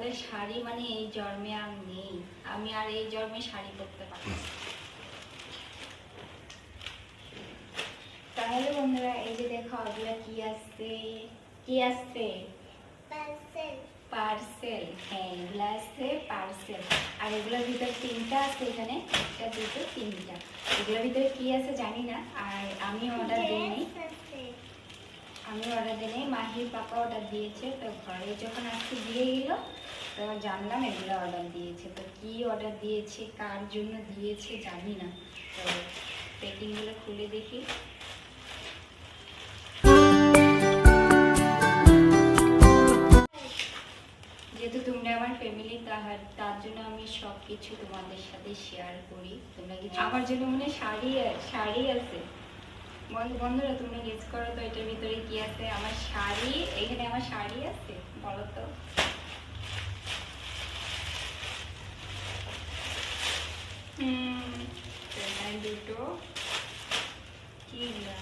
কপালের শাড়ি মানে এই জন্মে আর নেই। আমি আর এই জন্মে শাড়ি পরতে পারি তাহলে বন্ধুরা এই যে দেখো এগুলা কি আসছে? কি আসছে? পার্সেল। হ্যাঁ এগুলো আসছে পার্সেল। আর এগুলোর ভিতরে তিনটা আছে এখানে। একটা দুটো তিনটা। এগুলোর ভিতরে কি আছে জানি না। আর আমি অর্ডার দিইনি। আমি অর্ডার দিইনি। মাহির পাপা অর্ডার দিয়েছে। তো ঘরে যখন আজকে দিয়ে গেল তো জানলাম এগুলো অর্ডার দিয়েছে। তো কি অর্ডার দিয়েছে, কার জন্য দিয়েছে জানি না। তো প্যাকিংগুলো খুলে দেখি। যেহেতু তোমরা আমার ফ্যামিলি তাহার, তার জন্য আমি সব কিছু তোমাদের সাথে শেয়ার করি। তোমরা কিছু আমার জন্য মনে শাড়ি শাড়ি আছে। বন্ধু বন্ধুরা, তোমরা গেস করো তো, এটার ভিতরে কি আছে? আমার শাড়ি, এখানে আমার শাড়ি আছে, বলো তো। হুম দুটো কি এগুলা?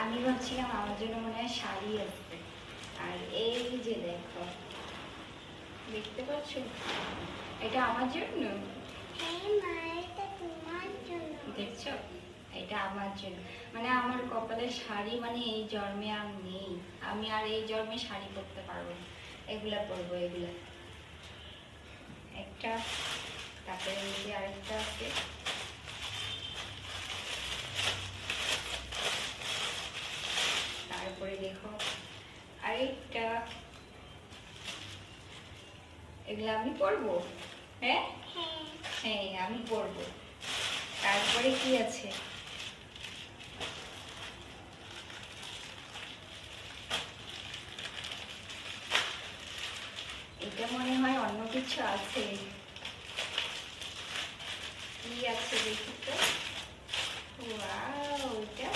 আমি ভাবছিলাম আমার জন্য মনে হয় শাড়ি আসবে। আর এই যে দেখো, দেখতে পাচ্ছ? এটা আমার জন্য হ্যাঁ মা এটা তোমার জন্য দেখছ এটা আমার জন্য। মানে আমার কপালে শাড়ি মানে এই জন্মে আর নেই। আমি আর এই জন্মে শাড়ি পরতে পারব না। এগুলা পরবো এগুলা। একটা তারপরে যে আরেকটা আছে। তারপরে দেখো আরেকটা। এগুলা আমি পরবো? হ্যাঁ? হ্যাঁ। হ্যাঁ আমি পরবো। তারপরে কি আছে? এটা মনে হয় অন্য কিছু আছে। কি আছে দেখি তো? এটা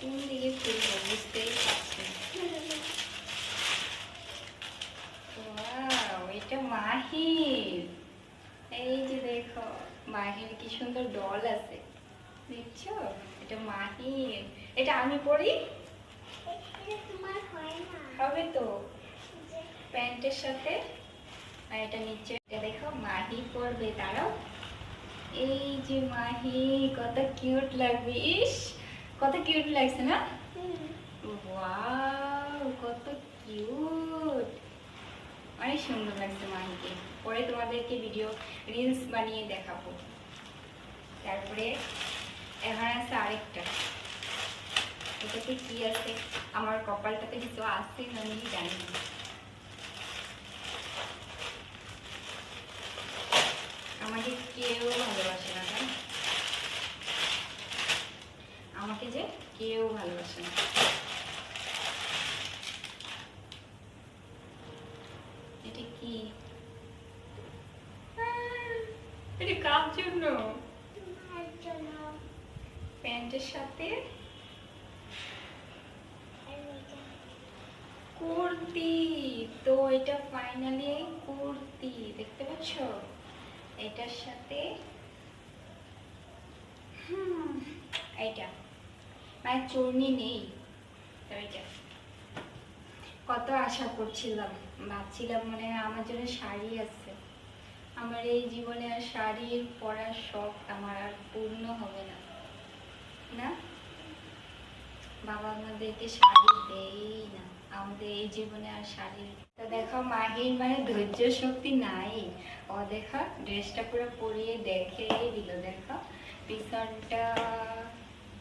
কোন দিকে খুলবো বুঝতেই পারছি মাহির। এই যে দেখো, মাহির কি সুন্দর ডল আছে। দেখছ? এটা মাহির। এটা আমি না হবে তো প্যান্টের সাথে, আর এটা নিচে। দেখো, মাহি পরবে এই যে মাহি, কত কিউট লাগবে। ইস, কত কিউট লাগছে না? কত কিউট। অনেক সুন্দর লাগছে মাহিকে। পরে তোমাদেরকে ভিডিও রিলস বানিয়ে দেখাবো। তারপরে এখন আছে আরেকটা। এটাতে কি আছে? আমার কপালটাতে কিছু আছে না আমি জানি না। আমাকে কেউ ভালোবাসে না তাই আমাকে যে কেউ ভালোবাসে না। এটা কি? এটা কার জন্য। প্যান্টের সাথে? কুর্তি। তো এটা ফাইনালি কুর্তি, দেখতে পাচ্ছ? এটার সাথে এইটা। মানে চূর্ণি নেই। এটা কত আশা করছিলাম, ভাবছিলাম মানে আমার জন্য শাড়ি আছে। আমার এই জীবনে আর শাড়ির পরার শখ আমার আর পূর্ণ হবে না। না? বাবা আমাদেরকে শাড়ি দেই না। আমাদের এই জীবনে আর শাড়ি তো দেখো মাহির মানে ধৈর্য শক্তি নাই। ও দেখো ড্রেসটা পুরো পরিয়ে দেখে দিল। দেখো পিছনটা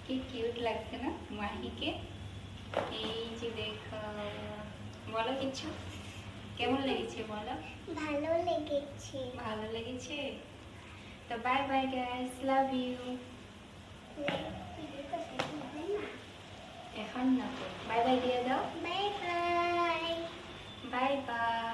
কি কিউট লাগছে না মাহিকে? এই যে দেখো বলো কিছু। কেমন লেগেছে বলো? ভালো লেগেছে। ভালো লেগেছে? তো bye bye guys love you Bye bye dear dog. Bye bye. Bye bye.